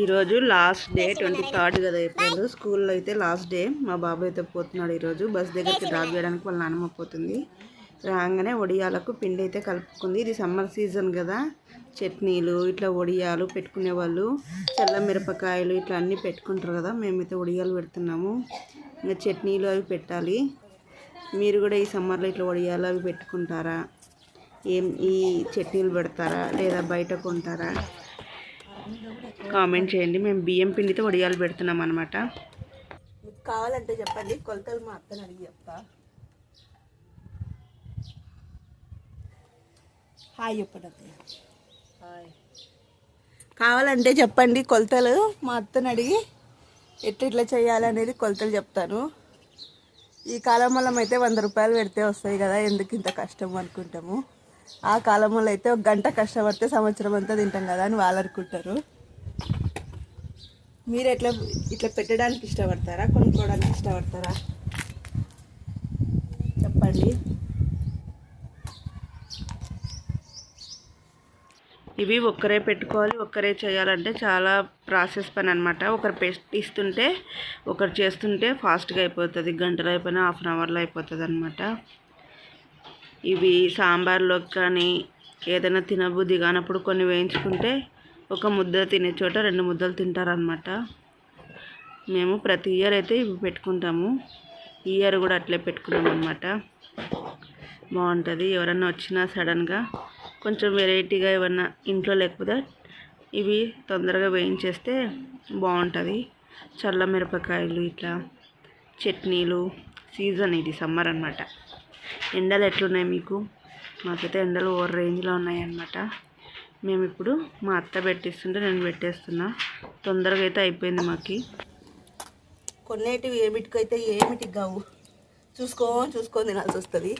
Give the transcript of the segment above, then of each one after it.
ఈరోజు last day twenty third కదా April. స్కూల్లో అయితే లాస్ట్ డే. మా బాబు అయితే పోతున్నాడు ఈరోజు. బస్ దగ్గరికి డ్రాప్ చేయడానికి వాళ్ళ నాన్నమ్మ పోతుంది. రాగానే వడియాలకు పిండి అయితే కలుపుకుంది. ఇది సమ్మర్ సీజన్ కదా. చట్నీలు ఇట్లా వడియాలు పెట్టుకునే వాళ్ళు. చల్ల మిరపకాయలు ఇట్లా అన్నీ పెట్టుకుంటారు కదా. మేమైతే వడియాలు పెడుతున్నాము. ఇంకా చట్నీలు అవి పెట్టాలి. మీరు కూడా ఈ సమ్మర్లో ఇట్లా వడియాలు అవి పెట్టుకుంటారా? ఏం ఈ చట్నీలు పెడతారా? లేదా బయట కొంటారా? కామెంట్ చేయండి. మేము బియ్యం పిండితో వడియాలు పెడుతున్నాం అనమాట మీకు కావాలంటే చెప్పండి. కొలతలు మా అత్తని అడిగి చెప్తా. హాయ్ చెప్పండి హాయ్. కావాలంటే చెప్పండి. కొలతలు మా అత్తని అడిగి ఎట్లా ఇట్లా చేయాలనేది కొలతలు చెప్తాను. ఈ కాలంలో అయితే వంద రూపాయలు పెడితే వస్తాయి కదా. ఎందుకు ఇంత కష్టం అనుకుంటాము? ఆ కాలంలో అయితే ఒక గంట కష్టపడితే సంవత్సరం అంతా తింటాం కదా అని వాళ్ళు అనుకుంటారు. మీరు ఎట్లా ఇట్లా పెట్టడానికి ఇష్టపడతారా కొనుక్కోవడానికి ఇష్టపడతారా? చెప్పండి. ఇవి ఒక్కరే పెట్టుకోవాలి ఒక్కరే చేయాలంటే చాలా ప్రాసెస్ పని అనమాట ఒకరు పెస్ట్ ఇస్తుంటే ఒకరు చేస్తుంటే ఫాస్ట్గా అయిపోతుంది గంటలు అయిపోయినా హాఫ్ అన్ అవర్లో అయిపోతుంది అనమాట ఇవి సాంబార్లోకి కానీ ఏదైనా తినబుద్ధి కానప్పుడు కొన్ని వేయించుకుంటే ఒక ముద్ద తినే చోట రెండు ముద్దలు తింటారనమాట మేము ప్రతి ఇయర్ అయితే ఇవి పెట్టుకుంటాము. ఈ ఇయర్ కూడా అట్లే పెట్టుకున్నాం అనమాట బాగుంటుంది. ఎవరన్నా వచ్చినా సడన్గా కొంచెం వెరైటీగా ఏమన్నా ఇంట్లో లేకపోతే ఇవి తొందరగా వేయించేస్తే బాగుంటుంది. చల్ల మిరపకాయలు ఇట్లా చట్నీలు సీజన్ ఇది సమ్మర్ అనమాట ఎండలు ఎట్లున్నాయి మీకు? మాకైతే ఎండలు ఓవర్ రేంజ్లో ఉన్నాయన్నమాట. మేము ఇప్పుడు మా అత్త పెట్టిస్తుంటే నేను పెట్టేస్తున్నా. తొందరగా అయితే అయిపోయింది మాకి. కొన్నేటివి ఏమిటికైతే ఏమిటికి కావు చూసుకొని చూసుకొని తినాల్సి వస్తుంది.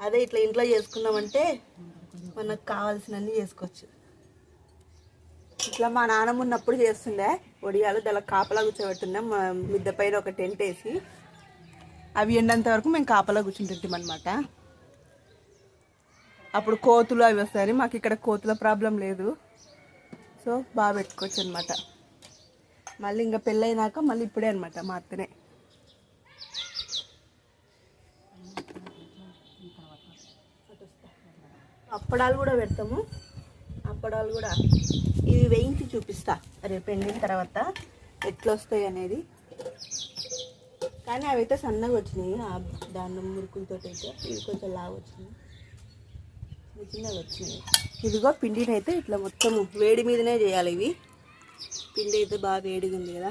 అదే ఇట్లా ఇంట్లో చేసుకున్నామంటే మనకు కావాల్సినన్ని చేసుకోవచ్చు. ఇట్లా మా నాన్నమ్మ ఉన్నప్పుడు చేస్తుండే. వడియాలు దాని కాపలా కూర్చోబెట్టున్నాం. మా మిద్దె పైన ఒక టెంట్ వేసి. అవి ఎండంత వరకు మేము కాపలా కూర్చుంటుంటాం అనమాట అప్పుడు కోతులు అవి వస్తాయని మాకు ఇక్కడ కోతుల ప్రాబ్లం లేదు. సో బాగా పెట్టుకోవచ్చు అనమాట మళ్ళీ ఇంకా పెళ్ళైనాక మళ్ళీ ఇప్పుడే అనమాట మా అత్తనే. అప్పడాలు కూడా పెడతాము. అప్పడాలు కూడా ఇవి వేయించి చూపిస్తా. రేపు ఎండిన తర్వాత ఎట్లా వస్తాయి అనేది. కానీ అవి అయితే సన్నగా వచ్చినాయి. దాన్ని మురుకులతో అయితే ఇవి కొంచెం లావు వచ్చినాయి. చిన్నగా వచ్చినాయి ఇదిగో పిండిని అయితే ఇట్లా మొత్తం వేడి మీదనే చేయాలి ఇవి. పిండి అయితే బాగా వేడిగా ఉంది కదా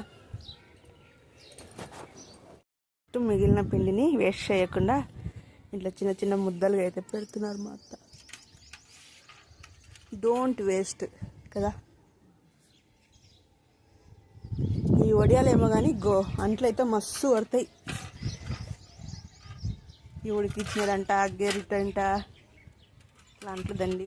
మిగిలిన పిండిని వేస్ట్ చేయకుండా ఇట్లా చిన్న చిన్న ముద్దలుగా అయితే పెడుతున్నారు మా అత్త. డోంట్ వేస్ట్ కదా. ఈ వడియాలేమో కానీ గో అంట్లయితే మస్తు పడతాయి ఈ ఉడికిచ్చినదంట గెరిటంట ఇట్లా దండి